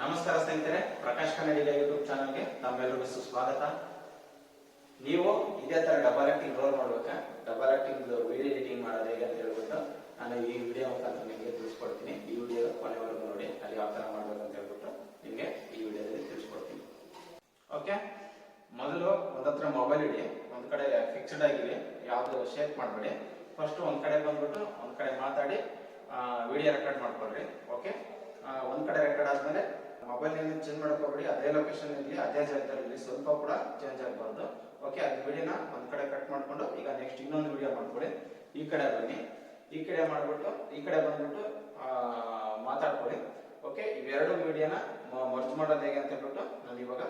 ನಮಸ್ಕಾರ ಸ್ನೇಹಿತರೆ, ಪ್ರಕಾಶ್ ಕನ್ನಡಿಗ ಯೂಟ್ಯೂಬ್ ಚಾನಲ್ಗೆ ತಮ್ಮೆಲ್ಲರಿಗೂ ಸುಸ್ವಾಗತ. ನೀವು ಇದೇ ತರ ಡಬಲ್ ಆಕ್ಟಿಂಗ್ ರೋಲ್ ಮಾಡ್ಬೇಕಾ ಡಬಲ್ ಆಕ್ಟಿಂಗ್ ವಿಡಿಯೋ ಎಡಿಟಿಂಗ್ ಮಾಡೋದು ಹೇಗೆ ಅಂತ ಹೇಳ್ಬಿಟ್ಟು ನಾನು ಈ ವಿಡಿಯೋ ಮುಖಾಂತರ ನಿಮಗೆ ತಿಳಿಸ್ಕೊಡ್ತೀನಿ. ಈ ವಿಡಿಯೋ ಕೊನೆವರೆಗೂ ನೋಡಿ, ಅಲ್ಲಿ ಯಾವ ತರ ಮಾಡ್ಬೇಕು ಅಂತ ಹೇಳ್ಬಿಟ್ಟು ನಿಮಗೆ ಈ ವಿಡಿಯೋದಲ್ಲಿ ತಿಳಿಸ್ಕೊಡ್ತೀನಿ. ಓಕೆ ಮೊದಲು ಒಂದತ್ರ ಮೊಬೈಲ್ ಇಡಿ, ಒಂದ್ ಕಡೆ ಫಿಕ್ಸ್ಡ್ ಆಗಿರಿ, ಯಾವ್ದು ಶೇಕ್ ಮಾಡಬೇಡಿ. ಫಸ್ಟ್ ಒಂದ್ ಕಡೆ ಬಂದ್ಬಿಟ್ಟು ಒಂದ್ ಕಡೆ ಮಾತಾಡಿ ವಿಡಿಯೋ ರೆಕಾರ್ಡ್ ಮಾಡ್ಕೊಳ್ರಿ. ಓಕೆ ಒಂದ್ ಕಡೆ ರೆಕಾರ್ಡ್ ಆದ್ಮೇಲೆ ಮೊಬೈಲ್ ಚೇಂಜ್ ಮಾಡ್ಕೋಬೇಡಿ ಅದೇ ಲೊಕೇಶನ್ ಇರಲಿ, ಅದೇ ಜಾಗದಲ್ಲಿ ಸ್ವಲ್ಪ ಕೂಡ ಚೇಂಜ್ ಆಗಬಾರ್ದು. ಓಕೆ ಅದು ವಿಡಿಯೋನ ಒಂದು ಕಡೆ ಕಟ್ ಮಾಡ್ಕೊಂಡು, ಈಗ ನೆಕ್ಸ್ಟ್ ಇನ್ನೊಂದು ವಿಡಿಯೋ ಮಾಡ್ಕೊಳ್ಳಿ. ಈ ಕಡೆ ಬನ್ನಿ. ಈ ಕಡೆ ಮಾಡ್ಬಿಟ್ಟು, ಈ ಕಡೆ ಬಂದ್ಬಿಟ್ಟು ಮಾತಾಡ್ಕೊಳ್ಳಿ. ಓಕೆ ಇವೆರಡು ವಿಡಿಯೋನ ಮರ್ಜ್ ಮಾಡೋದು ಹೇಗೆ ಅಂತ ಹೇಳ್ಬಿಟ್ಟು ನಾನು ಇವಾಗ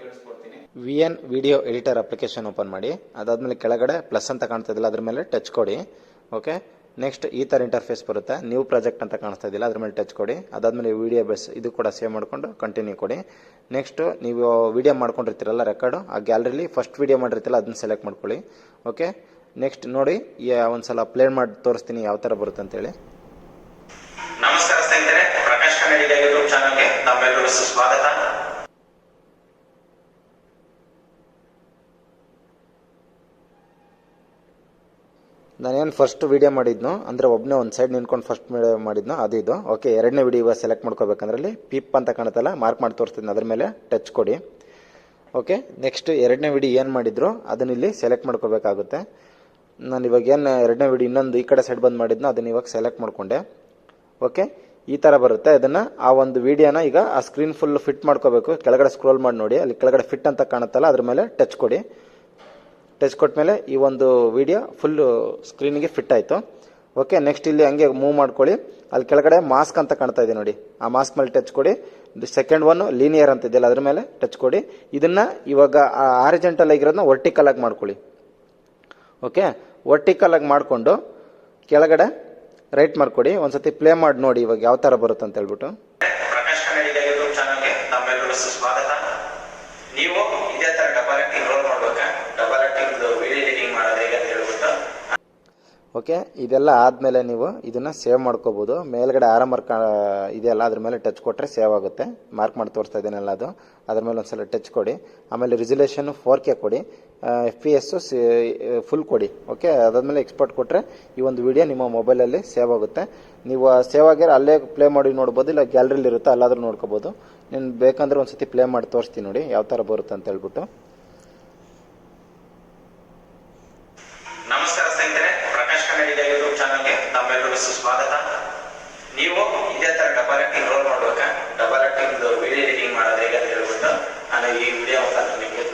ತಿಳಿಸ್ಕೊಡ್ತೀನಿ. V N video editor application open ಮಾಡಿ, ಅದಾದ್ಮೇಲೆ ಕೆಳಗಡೆ ಪ್ಲಸ್ ಅಂತ ಕಾಣ್ತಾ ಅದ್ರ ಮೇಲೆ ಟಚ್ ಕೊಡಿ. ಓಕೆ ನೆಕ್ಸ್ಟ್ ಈ ಥರ ಇಂಟರ್ಫೇಸ್ ಬರುತ್ತೆ. ನ್ಯೂ ಪ್ರಾಜೆಕ್ಟ್ ಅಂತ ಕಾಣಿಸ್ತಾ ಇದ್ದಿಲ್ಲ ಅದ್ರ ಮೇಲೆ ಟಚ್ ಕೊಡಿ. ಅದಾದಮೇಲೆ ವಿಡಿಯೋ ಬೇಸ್ ಇದು ಕೂಡ ಸೇವ್ ಮಾಡಿಕೊಂಡು ಕಂಟಿನ್ಯೂ ಕೊಡಿ. ನೆಕ್ಸ್ಟ್ ನೀವು ವಿಡಿಯೋ ಮಾಡ್ಕೊಂಡಿರ್ತೀರಲ್ಲ ರೆಕಾರ್ಡು ಆ ಗ್ಯಾಲರಿಲಿ ಫಸ್ಟ್ ವಿಡಿಯೋ ಮಾಡಿರ್ತಿಲ್ಲ ಅದನ್ನ ಸೆಲೆಕ್ಟ್ ಮಾಡ್ಕೊಳ್ಳಿ. ಓಕೆ ನೆಕ್ಸ್ಟ್ ನೋಡಿ ಒಂದು ಒಂದ್ಸಲ ಪ್ಲೇ ಮಾಡಿ ತೋರಿಸ್ತೀನಿ ಯಾವ ಥರ ಬರುತ್ತೆ ಅಂತೇಳಿ. ನಮಸ್ಕಾರ ಸ್ನೇಹಿತರೆ, ಪ್ರಕಾಶ್ ಕನ್ನಡಿಗ ಯೂಟ್ಯೂಬ್ ಚಾನಲ್ಗೆ ನಮ್ಮೆಲ್ಲರಿಗೂ ಸುಸ್ವಾಗತ ನಾನೇನು ಫಸ್ಟ್ ವಿಡಿಯೋ ಮಾಡಿದ್ನೋ, ಅಂದರೆ ಒಬ್ಬನೇ ಒಂದು ಸೈಡ್ ನಿಂತ್ಕೊಂಡು ಫಸ್ಟ್ ಮಾಡಿದ್ನೋ, ಅದು ಇದು. ಓಕೆ ಎರಡನೇ ವಿಡಿಯೋ ಇವಾಗ ಸೆಲೆಕ್ಟ್ ಮಾಡ್ಕೋಬೇಕಂದ್ರಲ್ಲಿ ಪಿಪ್ ಅಂತ ಕಾಣುತ್ತಲ್ಲ ಮಾರ್ಕ್ ಮಾಡಿ ತೋರಿಸ್ತೀನಿ ಅದ್ರ ಮೇಲೆ ಟಚ್ ಕೊಡಿ. ಓಕೆ ನೆಕ್ಸ್ಟ್ ಎರಡನೇ ವಿಡಿಯೋ ಏನು ಮಾಡಿದ್ರು, ಅದನ್ನ ಇಲ್ಲಿ ಸೆಲೆಕ್ಟ್ ಮಾಡ್ಕೋಬೇಕಾಗುತ್ತೆ. ನಾನು ಇವಾಗ ಏನು ಎರಡನೇ ವಿಡಿಯೋ ಇನ್ನೊಂದು ಈ ಕಡೆ ಸೈಡ್ ಬಂದು ಮಾಡಿದ್ನೋ, ಅದನ್ನ ಇವಾಗ ಸೆಲೆಕ್ಟ್ ಮಾಡ್ಕೊಂಡೆ. ಓಕೆ ಈ ಥರ ಬರುತ್ತೆ. ಅದನ್ನು ಆ ಒಂದು ವಿಡಿಯೋನ ಈಗ ಆ ಸ್ಕ್ರೀನ್ ಫುಲ್ ಫಿಟ್ ಮಾಡ್ಕೋಬೇಕು. ಕೆಳಗಡೆ ಸ್ಕ್ರೋಲ್ ಮಾಡಿ ನೋಡಿ, ಅಲ್ಲಿ ಕೆಳಗಡೆ ಫಿಟ್ ಅಂತ ಕಾಣುತ್ತಲ್ಲ, ಅದ್ರ ಮೇಲೆ ಟಚ್ ಕೊಡಿ. ಟಚ್ ಕೊಟ್ಮೇಲೆ ಈ ಒಂದು ವಿಡಿಯೋ ಫುಲ್ಲು ಸ್ಕ್ರೀನಿಗೆ ಫಿಟ್ ಆಯಿತು. ಓಕೆ ನೆಕ್ಸ್ಟ್ ಇಲ್ಲಿ ಹಂಗೆ ಮೂವ್ ಮಾಡ್ಕೊಳ್ಳಿ. ಅಲ್ಲಿ ಕೆಳಗಡೆ ಮಾಸ್ಕ್ ಅಂತ ಕಾಣ್ತಾ ಇದೆ ನೋಡಿ. ಆ ಮಾಸ್ಕ್ ಮೇಲೆ ಟಚ್ ಕೊಡಿ. ಸೆಕೆಂಡ್ ಒನ್ ಲೀನಿಯರ್ ಅಂತ ಇದೆಯಲ್ಲ, ಅದ್ರ ಮೇಲೆ ಟಚ್ ಕೊಡಿ. ಇದನ್ನ ಇವಾಗ ಆರಿಜೆಂಟಲ್ ಆಗಿರೋದನ್ನ ವರ್ಟಿಕಲ್ ಆಗಿ ಮಾಡ್ಕೊಳ್ಳಿ. ಓಕೆ ವರ್ಟಿಕಲ್ ಆಗಿ ಮಾಡಿಕೊಂಡು ಕೆಳಗಡೆ ರೈಟ್ ಮಾಡ್ಕೊಡಿ. ಒಂದ್ಸತಿ ಪ್ಲೇ ಮಾಡಿ ನೋಡಿ ಇವಾಗ ಯಾವ ಥರ ಬರುತ್ತೆ ಅಂತ ಹೇಳ್ಬಿಟ್ಟು. ನೀವು ಓಕೆ? ಇದೆಲ್ಲ ಆದಮೇಲೆ ನೀವು ಇದನ್ನು ಸೇವ್ ಮಾಡ್ಕೋಬೋದು. ಮೇಲ್ಗಡೆ ಆರ ಮಾರ್ಕ್ ಇದೆಯಲ್ಲ, ಅದ್ರ ಮೇಲೆ ಟಚ್ ಕೊಟ್ಟರೆ ಸೇವ್ ಆಗುತ್ತೆ. ಮಾರ್ಕ್ ಮಾಡಿ ತೋರಿಸ್ತಾ ಇದ್ದೀನಲ್ಲ ಅದು. ಅದ್ರ ಮೇಲೆ ಒಂದ್ಸಲ ಟಚ್ ಕೊಡಿ. ಆಮೇಲೆ ರಿಸಲ್ಯೂಷನ್ ಫೋರ್ ಕೆ ಕೊಡಿ. ಎಫ್ ಪಿ ಎಸ್ಸು ಫುಲ್ ಕೊಡಿ. ಓಕೆ? ಅದಾದಮೇಲೆ ಎಕ್ಸ್ಪರ್ಟ್ ಕೊಟ್ಟರೆ ಈ ಒಂದು ವಿಡಿಯೋ ನಿಮ್ಮ ಮೊಬೈಲಲ್ಲಿ ಸೇವ್ ಆಗುತ್ತೆ. ನೀವು ಸೇವ್ ಆಗಿರೋ ಅಲ್ಲೇ ಪ್ಲೇ ಮಾಡಿ ನೋಡ್ಬೋದು, ಇಲ್ಲ ಗ್ಯಾಲರಿಲಿ ಇರುತ್ತೆ, ಅಲ್ಲಾದರೂ ನೋಡ್ಕೋಬೋದು. ನೀನು ಬೇಕಂದ್ರೆ ಒಂದ್ಸತಿ ಪ್ಲೇ ಮಾಡಿ ತೋರಿಸ್ತೀನಿ ನೋಡಿ, ಯಾವ ಥರ ಬರುತ್ತೆ ಅಂತ ಹೇಳ್ಬಿಟ್ಟು ನಮಸ್ಕಾರ ಸ್ನೇಹಿತರೆ ಪ್ರಕಾಶ್ ಕನ್ನಡಿಗ ಯೂಟ್ಯೂಬ್ ಚಾನಲ್ಗೆ ತಮ್ಮೆಲ್ಲರಿಗೂ ಸುಸ್ವಾಗತ ನೀವು ಇದೇ ತರ ಡಬಲ್ ಆಕ್ಟಿಂಗ್ ರೋಲ್ ಮಾಡ್ಬೇಕಾ? ಡಬಲ್ ಆಕ್ಟಿಂಗ್ ವಿಡಿಯೋ ಎಡಿಟಿಂಗ್ ಮಾಡೋದು ಹೇಗೆ ಅಂತ ಹೇಳ್ಬಿಟ್ಟು ನಾನು ಈ ವಿಡಿಯೋ ಮುಖಾಂತರ ನಿಮಗೆ